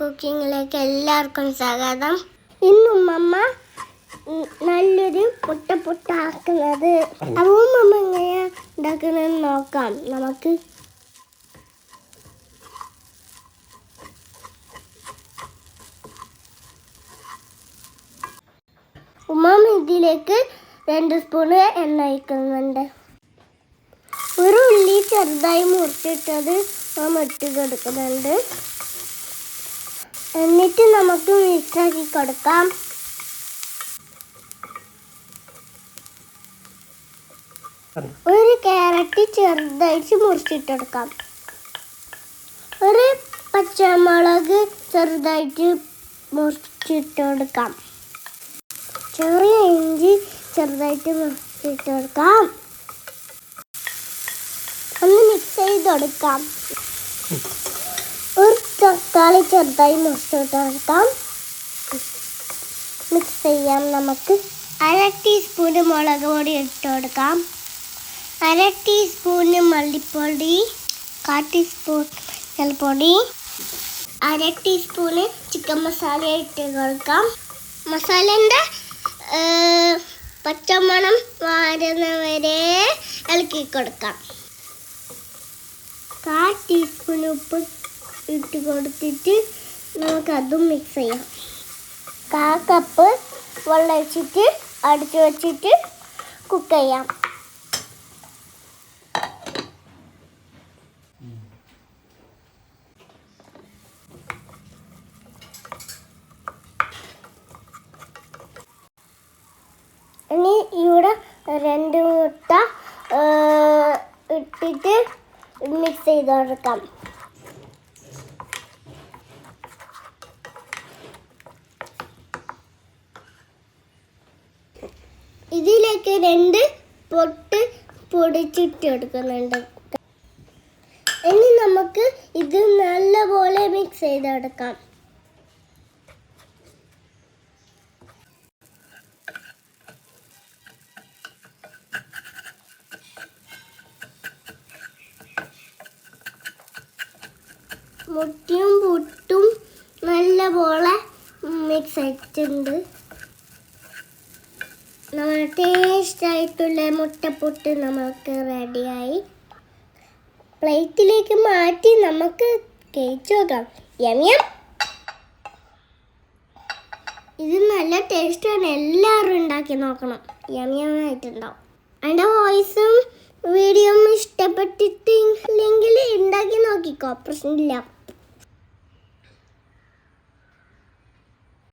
കുക്കിങ്ങിലേക്ക് എല്ലാവർക്കും സ്വാഗതം. ഇന്നും അമ്മ നല്ലൊരു പുട്ട പുട്ടാക്കുന്നത് അവും അമ്മ എങ്ങനെയാ ഉണ്ടാക്കുന്നത് നോക്കാം. നമുക്ക് ഉമ്മ ഇതിലേക്ക് രണ്ട് സ്പൂണ് എണ്ണ ഒഴിക്കുന്നുണ്ട്. ഒരു ഉള്ളി ചെറുതായി മുറിച്ചിട്ടത് ഇട്ട് കൊടുക്കുന്നുണ്ട്. എന്നിട്ട് നമുക്ക് മിക്സാക്കി കൊടുക്കാം. ഒരു ക്യാരറ്റ് ചെറുതായിട്ട് മുറിച്ചിട്ടെടുക്കാം ഒരു പച്ചമുളക് ചെറുതായിട്ട് മുറിച്ചിട്ടെടുക്കാം ചെറിയ ഇഞ്ചി ചെറുതായിട്ട് മുറിച്ചിട്ടെടുക്കാം ഒന്ന് മിക്സ് ചെയ്തെടുക്കാം തക്കാളി ചെറുതായി മുറിച്ചിട്ടെടുക്കാം മിക്സ് ചെയ്യാം നമുക്ക്. അര ടീസ്പൂണ് മുളക് പൊടി ഇട്ട് കൊടുക്കാം. അര ടീസ്പൂണ് മല്ലിപ്പൊടി കാ ടീസ്പൂൺ മഞ്ഞൾപ്പൊടി അര ടീസ്പൂണ് ചിക്കൻ മസാല ഇട്ട് കൊടുക്കാം. മസാലേന്റെ പച്ചമണം വാരുന്നവരെ ഇളക്കി കൊടുക്കാം. കാ ടീസ്പൂൺ ഉപ്പ് ഇട്ട് കൊടുത്തിട്ട് നമുക്കതും മിക്സ് ചെയ്യാം. കാ കപ്പ് വെള്ളം ഒഴിച്ചിട്ട് അടിച്ചു വെച്ചിട്ട് കുക്ക് ചെയ്യാം. ഇനി ഇവിടെ രണ്ട് മുട്ട ഇട്ടിട്ട് മിക്സ് ചെയ്ത് കൊടുക്കാം. ഇതിലേക്ക് രണ്ട് പൊട്ട് പൊടിച്ചിട്ട് എടുക്കുന്നുണ്ട്. ഇനി നമുക്ക് ഇത് നല്ലപോലെ മിക്സ് ചെയ്തെടുക്കാം. മുട്ടിയും പുട്ടും നല്ലപോലെ മിക്സ് ആയിട്ടുണ്ട്. നമ്മുടെ ടേസ്റ്റ് ആയിട്ടുള്ള മുട്ടപ്പൊട്ട് നമുക്ക് റെഡിയായി പ്ലേറ്റിലേക്ക് മാറ്റി നമുക്ക് കഴിച്ചു നോക്കാം യം യം. ഇത് നല്ല ടേസ്റ്റാണ് എല്ലാവരും ഉണ്ടാക്കി നോക്കണം. യം യം ആയിട്ടുണ്ടാവും. എന്റെ വോയിസും വീഡിയോയും ഇഷ്ടപ്പെട്ടിട്ടില്ലെങ്കിൽ ഉണ്ടാക്കി നോക്കിക്കോ. പ്രശ്നമില്ല.